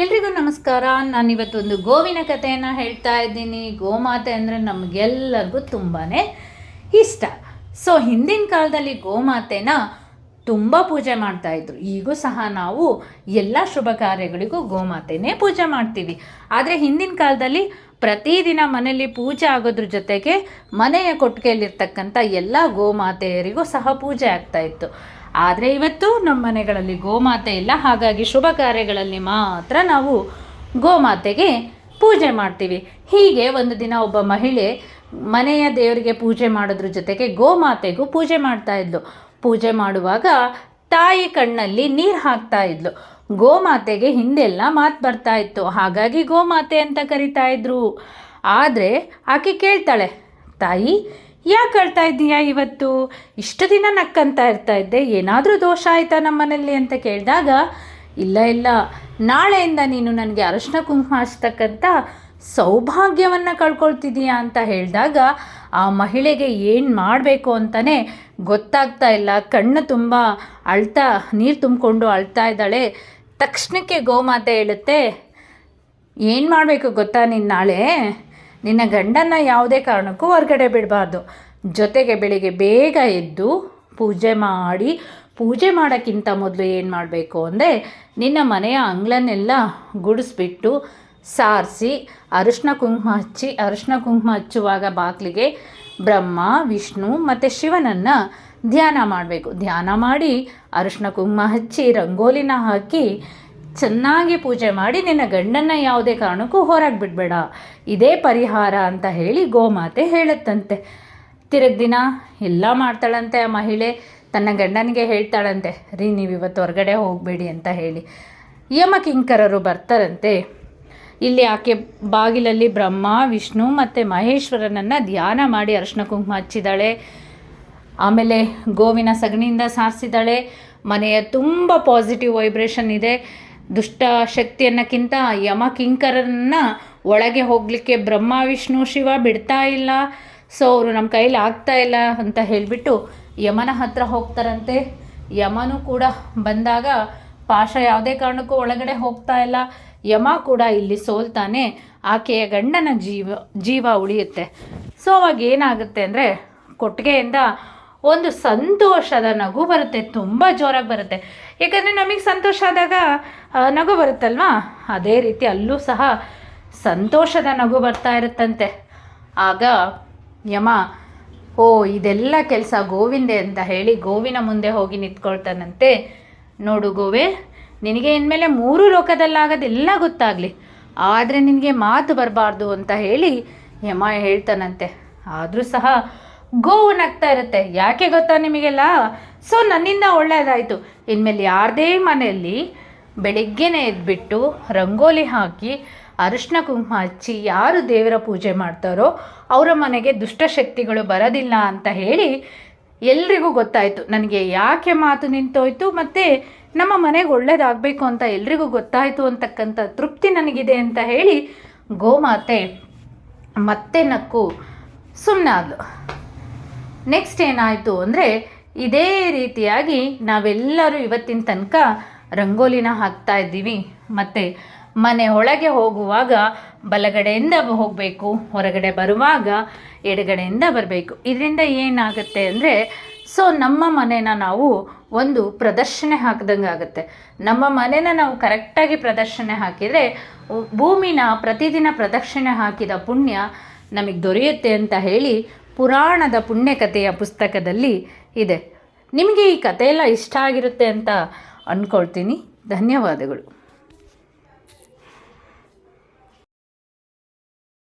ಎಲ್ರಿಗೂ ನಮಸ್ಕಾರ. ನಾನು ಇವತ್ತೊಂದು ಗೋವಿನ ಕಥೆಯನ್ನು ಹೇಳ್ತಾ ಇದ್ದೀನಿ. ಗೋಮಾತೆ ಅಂದರೆ ನಮಗೆಲ್ಲರಿಗೂ ತುಂಬಾ ಇಷ್ಟ. ಸೊ ಹಿಂದಿನ ಕಾಲದಲ್ಲಿ ಗೋಮಾತೆನ ತುಂಬ ಪೂಜೆ ಮಾಡ್ತಾಯಿದ್ರು ಈಗೂ ಸಹ ನಾವು ಎಲ್ಲ ಶುಭ ಕಾರ್ಯಗಳಿಗೂ ಗೋಮಾತೆನೇ ಪೂಜೆ ಮಾಡ್ತೀವಿ. ಆದರೆ ಹಿಂದಿನ ಕಾಲದಲ್ಲಿ ಪ್ರತಿದಿನ ಮನೆಯಲ್ಲಿ ಪೂಜೆ ಆಗೋದ್ರ ಜೊತೆಗೆ ಮನೆಯ ಕೊಟ್ಟಿಗೆಯಲ್ಲಿರ್ತಕ್ಕಂಥ ಎಲ್ಲ ಗೋಮಾತೆಯರಿಗೂ ಸಹ ಪೂಜೆ ಆಗ್ತಾಯಿತ್ತು ಆದರೆ ಇವತ್ತು ನಮ್ಮ ಮನೆಗಳಲ್ಲಿ ಗೋಮಾತೆ ಇಲ್ಲ. ಹಾಗಾಗಿ ಶುಭ ಕಾರ್ಯಗಳಲ್ಲಿ ಮಾತ್ರ ನಾವು ಗೋಮಾತೆಗೆ ಪೂಜೆ ಮಾಡ್ತೀವಿ. ಹೀಗೆ ಒಂದು ದಿನ ಒಬ್ಬ ಮಹಿಳೆ ಮನೆಯ ದೇವರಿಗೆ ಪೂಜೆ ಮಾಡೋದ್ರ ಜೊತೆಗೆ ಗೋಮಾತೆಗೂ ಪೂಜೆ ಮಾಡ್ತಾ ಇದ್ಲು. ಪೂಜೆ ಮಾಡುವಾಗ ತಾಯಿ ಕಣ್ಣಲ್ಲಿ ನೀರು ಹಾಕ್ತಾ ಇದ್ಲು. ಗೋಮಾತೆಗೆ ಹಿಂದೆಲ್ಲ ಮಾತು ಬರ್ತಾ ಇತ್ತು. ಹಾಗಾಗಿ ಗೋಮಾತೆ ಅಂತ ಕರಿತಾ ಇದ್ರು. ಆದರೆ ಆಕೆ ಕೇಳ್ತಾಳೆ, ತಾಯಿ ಯಾಕೆ ಅಳ್ತಾ ಇದ್ದೀಯಾ ಇವತ್ತು? ಇಷ್ಟು ದಿನ ನಕ್ಕಂತ ಇರ್ತಾ ಇದ್ದೆ. ಏನಾದರೂ ದೋಷ ಆಯಿತಾ ನಮ್ಮ ಮನೇಲಿ ಅಂತ ಕೇಳಿದಾಗ, ಇಲ್ಲ ಇಲ್ಲ. ನಾಳೆಯಿಂದ ನೀನು ನನಗೆ ಅರಶಿನ ಕುಂಕುಮ ಹಚ್ತಕ್ಕಂಥ ಸೌಭಾಗ್ಯವನ್ನು ಕಳ್ಕೊಳ್ತಿದ್ದೀಯಾ ಅಂತ ಹೇಳಿದಾಗ, ಆ ಮಹಿಳೆಗೆ ಏನು ಮಾಡಬೇಕು ಅಂತಲೇ ಗೊತ್ತಾಗ್ತಾ ಇಲ್ಲ. ಕಣ್ಣು ತುಂಬ ಅಳ್ತಾ, ನೀರು ತುಂಬಿಕೊಂಡು ಅಳ್ತಾ ಇದ್ದಾಳೆ. ತಕ್ಷಣಕ್ಕೆ ಗೋಮಾತೆ ಹೇಳುತ್ತೆ, ಏನು ಮಾಡಬೇಕು ಗೊತ್ತಾ ನೀನು ನಾಳೆ? ನಿನ್ನ ಗಂಡನ್ನು ಯಾವುದೇ ಕಾರಣಕ್ಕೂ ಹೊರಗಡೆ ಬಿಡಬಾರ್ದು. ಜೊತೆಗೆ ಬೆಳಿಗ್ಗೆ ಬೇಗ ಎದ್ದು ಪೂಜೆ ಮಾಡಿ, ಪೂಜೆ ಮಾಡೋಕ್ಕಿಂತ ಮೊದಲು ಏನು ಮಾಡಬೇಕು ಅಂದರೆ ನಿನ್ನ ಮನೆಯ ಅಂಗ್ಳನ್ನೆಲ್ಲ ಗುಡಿಸ್ಬಿಟ್ಟು ಸಾರಿಸಿ, ಅರಿಶಿನ ಕುಂಕುಮ ಹಚ್ಚಿ, ಅರಿಶಿನ ಕುಂಕುಮ ಹಚ್ಚುವಾಗ ಬಾಕ್ಲಿಗೆ ಬ್ರಹ್ಮ, ವಿಷ್ಣು ಮತ್ತು ಶಿವನನ್ನು ಧ್ಯಾನ ಮಾಡಬೇಕು. ಧ್ಯಾನ ಮಾಡಿ, ಅರಿಶಿನ ಕುಂಕುಮ ಹಚ್ಚಿ, ರಂಗೋಲಿನ ಹಾಕಿ ಚೆನ್ನಾಗಿ ಪೂಜೆ ಮಾಡಿ ನಿನ್ನ ಗಂಡನ್ನು ಯಾವುದೇ ಕಾರಣಕ್ಕೂ ಹೊರಗೆ ಬಿಡಬೇಡ. ಇದೇ ಪರಿಹಾರ ಅಂತ ಹೇಳಿ ಗೋಮಾತೆ ಹೇಳುತ್ತಂತೆ. ತಿರುಗ್ ದಿನ ಎಲ್ಲ ಮಾಡ್ತಾಳಂತೆ ಆ ಮಹಿಳೆ. ತನ್ನ ಗಂಡನಿಗೆ ಹೇಳ್ತಾಳಂತೆ, ರೀ ನೀವು ಇವತ್ತು ಹೊರಗಡೆ ಹೋಗಬೇಡಿ ಅಂತ ಹೇಳಿ. ಯಮಕಿಂಕರರು ಬರ್ತಾರಂತೆ. ಇಲ್ಲಿ ಆಕೆ ಬಾಗಿಲಲ್ಲಿ ಬ್ರಹ್ಮ, ವಿಷ್ಣು ಮತ್ತು ಮಹೇಶ್ವರನನ್ನು ಧ್ಯಾನ ಮಾಡಿ ಅರ್ಶಿನ ಕುಂಕುಮ ಹಚ್ಚಿದ್ದಾಳೆ ಆಮೇಲೆ ಗೋವಿನ ಸಗಣಿಯಿಂದ ಸಾರಿಸಿದ್ದಾಳೆ ಮನೆಯ ತುಂಬ ಪಾಸಿಟಿವ್ ವೈಬ್ರೇಷನ್ ಇದೆ. ದುಷ್ಟ ಶಕ್ತಿಯನ್ನಕ್ಕಿಂತ ಯಮ ಕಿಂಕರನ್ನ ಒಳಗೆ ಹೋಗಲಿಕ್ಕೆ ಬ್ರಹ್ಮ, ವಿಷ್ಣು, ಶಿವ ಬಿಡ್ತಾ ಇಲ್ಲ. ಸೊ ಅವರು ನಮ್ಮ ಕೈಲಿ ಆಗ್ತಾ ಇಲ್ಲ ಅಂತ ಹೇಳಿಬಿಟ್ಟು ಯಮನ ಹತ್ರ ಹೋಗ್ತಾರಂತೆ. ಯಮನು ಕೂಡ ಬಂದಾಗ ಪಾಶ ಯಾವುದೇ ಕಾರಣಕ್ಕೂ ಒಳಗಡೆ ಹೋಗ್ತಾ ಇಲ್ಲ. ಯಮ ಕೂಡ ಇಲ್ಲಿ ಸೋಲ್ತಾನೆ. ಆಕೆಯ ಗಂಡನ ಜೀವ ಜೀವ ಉಳಿಯುತ್ತೆ. ಸೊ ಅವಾಗ ಏನಾಗುತ್ತೆ ಅಂದರೆ ಕೊಟ್ಟಿಗೆಯಿಂದ ಒಂದು ಸಂತೋಷದ ನಗು ಬರುತ್ತೆ. ತುಂಬ ಜೋರಾಗಿ ಬರುತ್ತೆ. ಯಾಕಂದರೆ ನಮಗೆ ಸಂತೋಷ ಆದಾಗ ನಗು ಬರುತ್ತಲ್ವಾ? ಅದೇ ರೀತಿ ಅಲ್ಲೂ ಸಹ ಸಂತೋಷದ ನಗು ಬರ್ತಾ ಇರುತ್ತಂತೆ. ಆಗ ಯಮ, ಓ, ಇದೆಲ್ಲ ಕೆಲಸ ಗೋವಿಂದೆ ಅಂತ ಹೇಳಿ ಗೋವಿನ ಮುಂದೆ ಹೋಗಿ ನಿಂತ್ಕೊಳ್ತಾನಂತೆ. ನೋಡು ಗೋವೆ, ನಿನಗೆ ಇನ್ಮೇಲೆ ಮೂರು ಲೋಕದಲ್ಲಾಗೋದೆಲ್ಲ ಗೊತ್ತಾಗಲಿ. ಆದರೆ ನಿನಗೆ ಮಾತು ಬರಬಾರ್ದು ಅಂತ ಹೇಳಿ ಯಮ ಹೇಳ್ತಾನಂತೆ. ಆದರೂ ಸಹ ಗೋವು ನಗ್ತಾ ಇರುತ್ತೆ. ಯಾಕೆ ಗೊತ್ತಾ ನಿಮಗೆಲ್ಲ? ಸೊ ನನ್ನಿಂದ ಒಳ್ಳೆಯದಾಯಿತು ಇನ್ಮೇಲೆ ಯಾರದೇ ಮನೆಯಲ್ಲಿ ಬೆಳಿಗ್ಗೆನೇ ಎದ್ಬಿಟ್ಟು ರಂಗೋಲಿ ಹಾಕಿ ಅರಿಶಿನ ಕುಂಕುಮ ಹಚ್ಚಿ ಯಾರು ದೇವರ ಪೂಜೆ ಮಾಡ್ತಾರೋ ಅವರ ಮನೆಗೆ ದುಷ್ಟಶಕ್ತಿಗಳು ಬರೋದಿಲ್ಲ ಅಂತ ಹೇಳಿ ಎಲ್ರಿಗೂ ಗೊತ್ತಾಯಿತು. ನನಗೆ ಯಾಕೆ ಮಾತು ನಿಂತೋಯ್ತು ಮತ್ತು ನಮ್ಮ ಮನೆಗೆ ಒಳ್ಳೇದಾಗಬೇಕು ಅಂತ ಎಲ್ರಿಗೂ ಗೊತ್ತಾಯಿತು ಅಂತಕ್ಕಂಥ ತೃಪ್ತಿ ನನಗಿದೆ ಅಂತ ಹೇಳಿ ಗೋಮಾತೆ ಮತ್ತೆ ನಕ್ಕು ಸುಮ್ಮನೆ ಆದಳು ನೆಕ್ಸ್ಟ್ ಏನಾಯಿತು ಅಂದರೆ ಇದೇ ರೀತಿಯಾಗಿ ನಾವೆಲ್ಲರೂ ಇವತ್ತಿನ ತನಕ ರಂಗೋಲಿನ ಹಾಕ್ತಾ ಇದ್ದೀವಿ. ಮತ್ತು ಮನೆ ಒಳಗೆ ಹೋಗುವಾಗ ಬಲಗಡೆಯಿಂದ ಹೋಗಬೇಕು. ಹೊರಗಡೆ ಬರುವಾಗ ಎಡಗಡೆಯಿಂದ ಬರಬೇಕು. ಇದರಿಂದ ಏನಾಗುತ್ತೆ ಅಂದರೆ ಸೊ ನಮ್ಮ ಮನೆನ ನಾವು ಒಂದು ಪ್ರದರ್ಶನೆ ಹಾಕಿದಂಗೆ ಆಗುತ್ತೆ. ನಮ್ಮ ಮನೆನ ನಾವು ಕರೆಕ್ಟಾಗಿ ಪ್ರದರ್ಶನೆ ಹಾಕಿದರೆ, ಭೂಮಿನ ಪ್ರತಿದಿನ ಪ್ರದಕ್ಷಿಣೆ ಹಾಕಿದ ಪುಣ್ಯ ನಮಗೆ ದೊರೆಯುತ್ತೆ ಅಂತ ಹೇಳಿ ಪುರಾಣದ ಪುಣ್ಯಕಥೆಯ ಪುಸ್ತಕದಲ್ಲಿ ಇದೆ. ನಿಮಗೆ ಈ ಕಥೆಯೆಲ್ಲ ಇಷ್ಟ ಆಗಿರುತ್ತೆ ಅಂತ ಅಂದ್ಕೊಳ್ತೀನಿ ಧನ್ಯವಾದಗಳು.